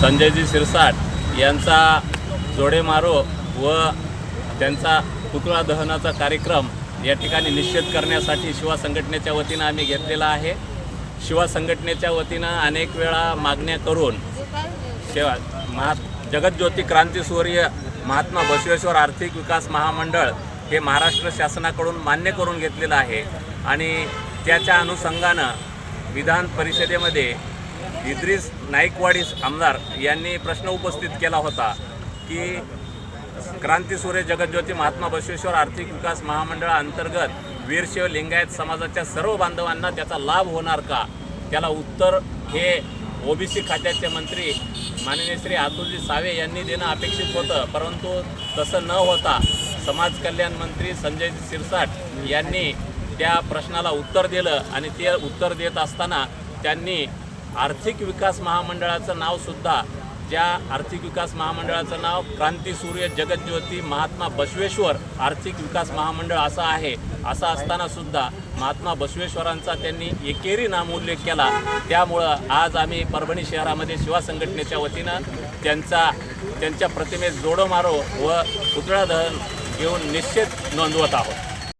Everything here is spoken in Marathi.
संजयजी शिरसाट यांचा जोडे मारो व त्यांचा पुतळा दहनाचा कार्यक्रम या ठिकाणी निश्चित करण्यासाठी शिवा संघटनेच्या वतीनं आम्ही घेतलेला आहे. शिवा संघटनेच्या वतीनं अनेक वेळा मागण्या करून शिवा महा जगतज्योती क्रांतीसूर्य महात्मा बसवेश्वर आर्थिक विकास महामंडळ हे महाराष्ट्र शासनाकडून मान्य करून घेतलेलं आहे. आणि त्याच्या अनुषंगानं विधान परिषदेमध्ये इद्रिस नाईकवाडीस आमदार यांनी प्रश्न उपस्थित केला होता की क्रांतीसूर्य जगज्योती महात्मा बसवेश्वर आर्थिक विकास महामंडळाअंतर्गत वीरशैव लिंगायत समाजाच्या सर्व बांधवांना त्याचा लाभ होणार का? त्याला उत्तर हे ओबीसी खात्याचे मंत्री माननीय श्री अतुलजी सावे यांनी देणं अपेक्षित होतं परंतु तसं न होता समाज कल्याण मंत्री संजय शिरसाट यांनी त्या प्रश्नाला उत्तर दिलं आणि ते उत्तर देत असताना त्यांनी आर्थिक विकास महामंडळाचं नावसुद्धा ज्या आर्थिक विकास महामंडळाचं नाव क्रांती सूर्य जगज्योती महात्मा बसवेश्वर आर्थिक विकास महामंडळ असं आहे असं असतानासुद्धा महात्मा बसवेश्वरांचा त्यांनी एकेरी नामोल्लेख केला. त्यामुळं आज आम्ही परभणी शहरामध्ये शिवा संघटनेच्या वतीनं त्यांचा त्यांच्या प्रतिमेत जोडो मारो व पुतळा दहन घेऊन निश्चित नोंदवत आहोत.